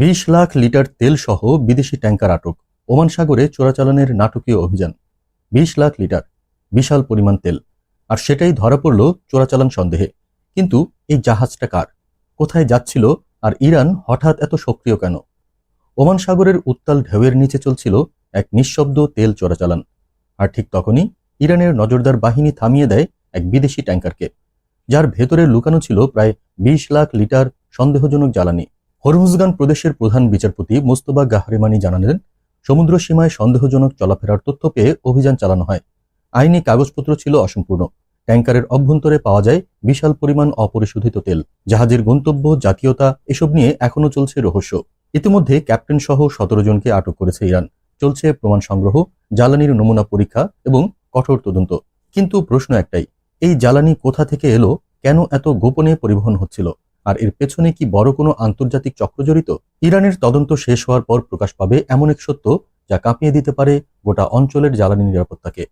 বিশ লাখ লিটার তেল সহ বিদেশি ট্যাঙ্কার আটক। ওমান সাগরে চোরাচালানের নাটকীয় অভিযান। বিশ লাখ লিটার, বিশাল পরিমাণ তেল। আর সেটাই ধরা পড়ল চোরাচালান সন্দেহে। কিন্তু এই জাহাজটা কার? কোথায় যাচ্ছিল? আর ইরান হঠাৎ এত সক্রিয় কেন? ওমান সাগরের উত্তাল ঢেউয়ের নিচে চলছিল এক নিঃশব্দ তেল চোরাচালান। আর ঠিক তখনই ইরানের নজরদার বাহিনী থামিয়ে দেয় এক বিদেশি ট্যাঙ্কারকে যার ভেতরে লুকানো ছিল প্রায় বিশ লাখ লিটার সন্দেহজনক জ্বালানি। হরমুজগান প্রদেশের প্রধান বিচারপতি মোস্তবা গাহরেমানি জানালেন, সমুদ্র সীমায় সন্দেহজনক চলাফেরার তথ্য পেয়ে অভিযান চালানো হয়। আইনি কাগজপত্র ছিল অসম্পূর্ণ। ট্যাঙ্কারের অভ্যন্তরে পাওয়া যায় বিশাল পরিমাণ অপরিশোধিত তেল, জাহাজের গন্তব্য, জাতীয়তা, এসব নিয়ে এখনও চলছে রহস্য। ইতিমধ্যে ক্যাপ্টেন সহ সতেরো জনকে আটক করেছে ইরান। চলছে প্রমাণ সংগ্রহ, জ্বালানির নমুনা পরীক্ষা এবং কঠোর তদন্ত। কিন্তু প্রশ্ন একটাই, এই জ্বালানি কোথা থেকে এলো? কেন এত গোপনে পরিবহন হচ্ছিল? আর এর পেছনে কি বড় কোনো আন্তর্জাতিক চক্র জড়িত? ইরানের তদন্ত শেষ হওয়ার পর প্রকাশ পাবে এমন এক সত্য যা কাঁপিয়ে দিতে পারে গোটা অঞ্চলের জ্বালানি নিরাপত্তাকে।